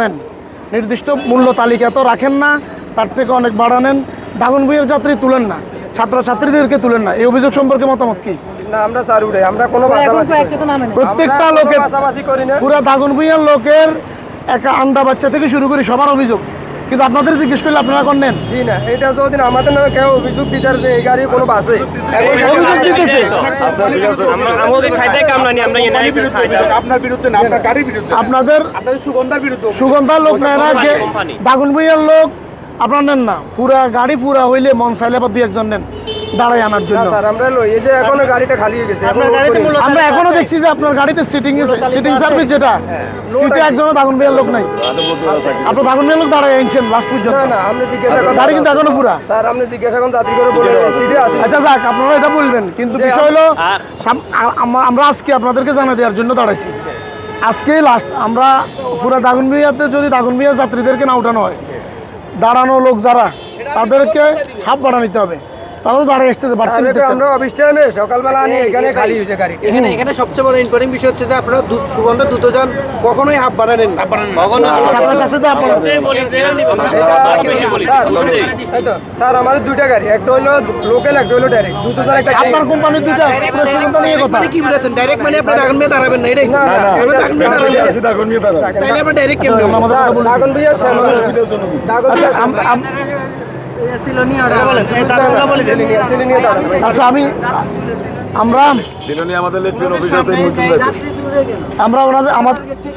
নেন। নির্দিষ্ট মূল্য তালিকা তো রাখেন না তার থেকে অনেক বাড়ানেন দাগন বইয়ের যাত্রী তুলেন না ছাত্রছাত্রীদেরকে তুলেন না। এই অভিযোগ সম্পর্কে মতামত কি? না আমরা স্যার উঠে আমরা কোনো বাসাবাসি করি না। প্রত্যেকটা লোকের পুরা দাগন বইয়ের লোকের একটা আন্ডা বাচ্চা থেকে শুরু করি সবার অভিযোগ। কিন্তু আপনাদের জিজ্ঞেস করলে আপনারা কোন নেন? জি না এটা যদি আমাদের নামে কেউ অভিযোগ দিতে যে এই গাড়ি কোনো বাসে অভিযোগ দিতেছে। আচ্ছা ঠিক আছে। আমাদের খাইতে কামনা নি আমরা এনাই খাইতে আপনার বিরুদ্ধে না আপনার গাড়ির বিরুদ্ধে আপনাদের আপনাদের সুগন্ধার বিরুদ্ধে সুগন্ধার লোক নেয় না যে। দাগন লোক আপনার নেন না। পুরা গাড়ি পুরা হইলে মন চাইলে বা দুই একজন নেন। দাঁড়াই আনার জন্য। স্যার আমরা লই। এই যে এখনও গাড়িটা খালি হয়ে গেছে এখন করি আমরা এখনও দেখছি যে আপনার গাড়িতে সিটিং সিটিং সার্ভিস যেটা। সিটে একজনও দাগন বিয়ার লোক নাই। আপনার দাগন বিয়ার লোক দাঁড়ায় আনছেন লাস্ট পর্যন্ত। না না আমরা জিজ্ঞাসা করলাম গাড়ি কিন্তু এখনও পুরা। স্যার আপনি জিজ্ঞাসা করুন যাত্রী করে বলে সিটে আছে। আচ্ছা যাক আপনারা এটা বলবেন। কিন্তু বিষয় হলো আমরা আজকে আপনাদেরকে জানা দেওয়ার জন্য দাঁড়াইছি। আজকেই লাস্ট আমরা পুরো দাগুন মিয়াতে যদি দাগুন মিয়া যাত্রীদেরকে না উঠানো হয় দাঁড়ানো লোক যারা তাদেরকে হাফ ভাড়া নিতে হবে। তারাও আসতেছে বাড়তে আমরা অফিস টাইমে সকালবেলা আনি এখানে খালি হয়েছে গাড়ি এখানে এখানে সবচেয়ে বড় ইম্পর্টেন্ট বিষয় হচ্ছে যে আপনারা দুধ সুগন্ধ দুধজন কখনোই হাফ বাড়ানেন না। কখনো ছাত্রছাত্রীদের আপনারা বলি যে বেশি বলি স্যার আমাদের দুইটা গাড়ি একটা হলো লোকাল একটা হলো ডাইরেক্ট দুটো স্যার একটা আপনার কোম্পানির কথা। মানে কি বুঝাচ্ছেন? ডাইরেক্ট মানে আপনি দাগন মেয়ে দাঁড়াবেন না এটাই। আপনি দাগন মেয়ে দাঁড়াবেন না। তাইলে আপনি ডাইরেক্ট কেমন। দাগন ভাইয়া দাগন আচ্ছা আচ্ছা আমি আমরা আমাদের আমরা ওনাদের আমার